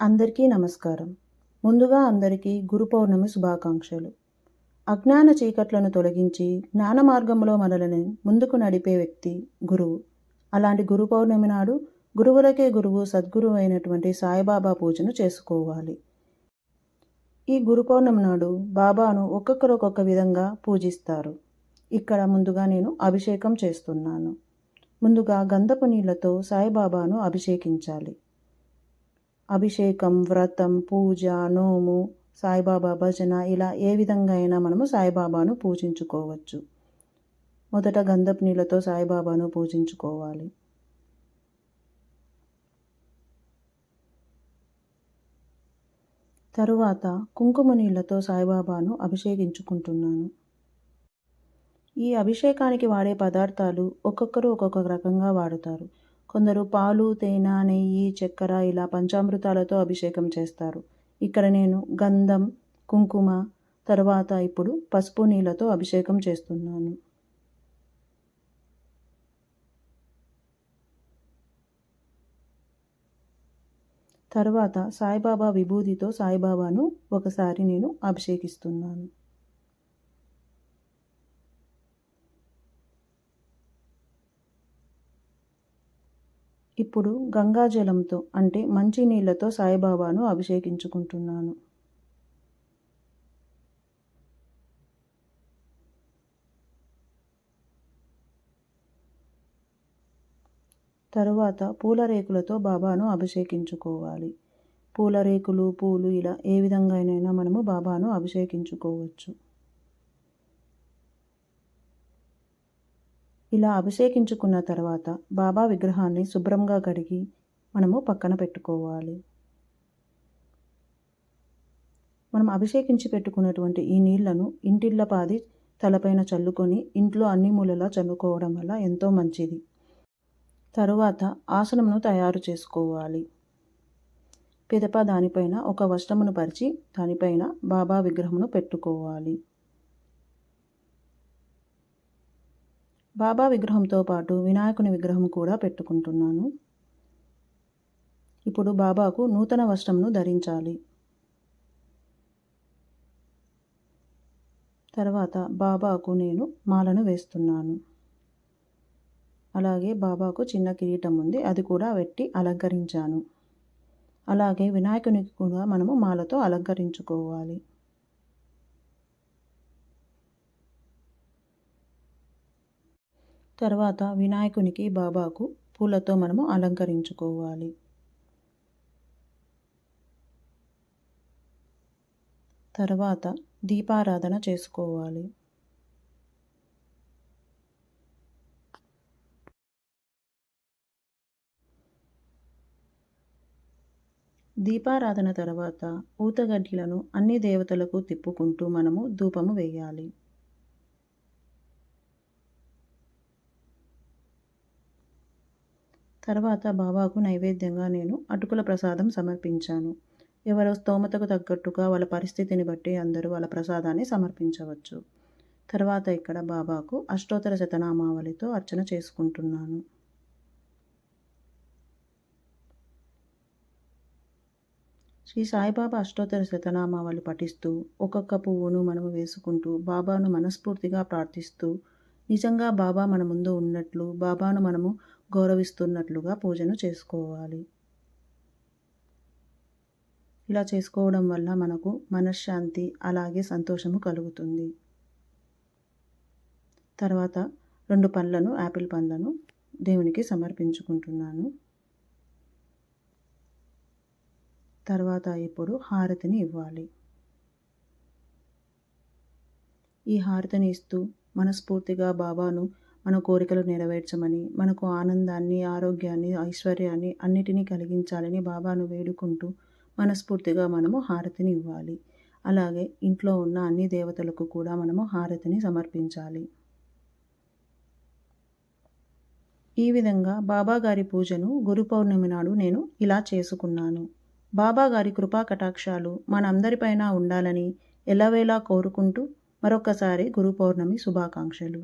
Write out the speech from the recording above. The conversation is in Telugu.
అందరికీ నమస్కారం. ముందుగా అందరికీ గురు పౌర్ణమి శుభాకాంక్షలు. అజ్ఞాన చీకట్లను తొలగించి జ్ఞాన మార్గంలో మనలని ముందుకు నడిపే వ్యక్తి గురువు. అలాంటి గురు పౌర్ణమి నాడు గురువులకే గురువు సద్గురువు అయినటువంటి సాయిబాబా పూజను చేసుకోవాలి. ఈ గురు పౌర్ణమి నాడు బాబాను ఒక్కొక్కరు ఒక్కొక్క విధంగా పూజిస్తారు. ఇక్కడ ముందుగా నేను అభిషేకం చేస్తున్నాను. ముందుగా గంధపు నీళ్ళతో సాయిబాబాను అభిషేకించాలి. అభిషేకం వ్రతం పూజ నోము సాయిబాబా భజన ఇలా ఏ విధంగా అయినా మనము సాయిబాబాను పూజించుకోవచ్చు. మొదట గంధపు నీళ్ళతో సాయిబాబాను పూజించుకోవాలి. తరువాత కుంకుమ నీళ్ళతో సాయిబాబాను అభిషేకించుకుంటున్నాను. ఈ అభిషేకానికి వాడే పదార్థాలు ఒక్కొక్కరు ఒక్కొక్క రకంగా వాడుతారు. కొందరు పాలు తేనె నెయ్యి చక్కెర ఇలా పంచామృతాలతో అభిషేకం చేస్తారు. ఇక్కడ నేను గంధం కుంకుమ తర్వాత ఇప్పుడు పసుపు నీళ్ళతో అభిషేకం చేస్తున్నాను. తర్వాత సాయిబాబా విభూతితో సాయిబాబాను ఒకసారి నేను అభిషేకిస్తున్నాను. ఇప్పుడు గంగాజలంతో అంటే మంచినీళ్ళతో సాయిబాబాను అభిషేకించుకుంటున్నాను. తరువాత పూల రేకులతో బాబాను అభిషేకించుకోవాలి. పూల రేకులు పూలు ఇలా ఏ విధంగానైనా మనము బాబాను అభిషేకించుకోవచ్చు. ఇలా అభిషేకించుకున్న తర్వాత బాబా విగ్రహాన్ని శుభ్రంగా కడిగి మనము పక్కన పెట్టుకోవాలి. మనం అభిషేకించి పెట్టుకున్నటువంటి ఈ నీళ్ళను ఇంటిళ్ళపాది తలపైన చల్లుకొని ఇంట్లో అన్ని మూలలా చల్లుకోవడం వల్ల ఎంతో మంచిది. తరువాత ఆసనమును తయారు చేసుకోవాలి. పిదప దానిపైన ఒక వస్త్రమును పరిచి దానిపైన బాబా విగ్రహమును పెట్టుకోవాలి. బాబా విగ్రహంతో పాటు వినాయకుని విగ్రహం కూడా పెట్టుకుంటున్నాను. ఇప్పుడు బాబాకు నూతన వస్త్రంను ధరించాలి. తర్వాత బాబాకు నేను మాలను వేస్తున్నాను. అలాగే బాబాకు చిన్న కిరీటం ఉంది అది కూడా పెట్టి అలంకరించాను. అలాగే వినాయకునికి కూడా మనము మాలతో అలంకరించుకోవాలి. తర్వాత వినాయకునికి బాబాకు పూలతో మనము అలంకరించుకోవాలి. తర్వాత దీపారాధన చేసుకోవాలి. దీపారాధన తర్వాత ఊతగడ్డిలను అన్ని దేవతలకు తిప్పుకుంటూ మనము ధూపము వేయాలి. తర్వాత బాబాకు నైవేద్యంగా నేను అటుకుల ప్రసాదం సమర్పించాను. ఎవరో స్తోమతకు తగ్గట్టుగా వాళ్ళ పరిస్థితిని బట్టి అందరూ వాళ్ళ ప్రసాదాన్ని సమర్పించవచ్చు. తర్వాత ఇక్కడ బాబాకు అష్టోత్తర శతనామావళితో అర్చన చేసుకుంటున్నాను. శ్రీ సాయిబాబా అష్టోత్తర శతనామావళి పఠిస్తూ ఒక్కొక్క పువ్వును మనము వేసుకుంటూ బాబాను మనస్ఫూర్తిగా ప్రార్థిస్తూ నిజంగా బాబా మన ముందు ఉన్నట్లు బాబాను మనము గౌరవిస్తున్నట్లుగా పూజను చేసుకోవాలి. ఇలా చేసుకోవడం వల్ల మనకు మనశ్శాంతి అలాగే సంతోషము కలుగుతుంది. తర్వాత రెండు పండ్లను యాపిల్ పండ్లను దేవునికి సమర్పించుకుంటున్నాను. తర్వాత ఇప్పుడు హారతిని ఇవ్వాలి. ఈ హారతిని ఇస్తూ మనస్ఫూర్తిగా బాబాను మన కోరికలు నెరవేర్చమని మనకు ఆనందాన్ని ఆరోగ్యాన్ని ఐశ్వర్యాన్ని అన్నిటినీ కలిగించాలని బాబాను వేడుకుంటూ మనస్ఫూర్తిగా మనము హారతిని ఇవ్వాలి. అలాగే ఇంట్లో ఉన్న అన్ని దేవతలకు కూడా మనము హారతిని సమర్పించాలి. ఈ విధంగా బాబా గారి పూజను గురు పౌర్ణమి నాడు నేను ఇలా చేసుకున్నాను. బాబాగారి కృపా కటాక్షాలు మనందరిపైన ఉండాలని ఎలావేలా కోరుకుంటూ మరొకసారి గురు పౌర్ణమి శుభాకాంక్షలు.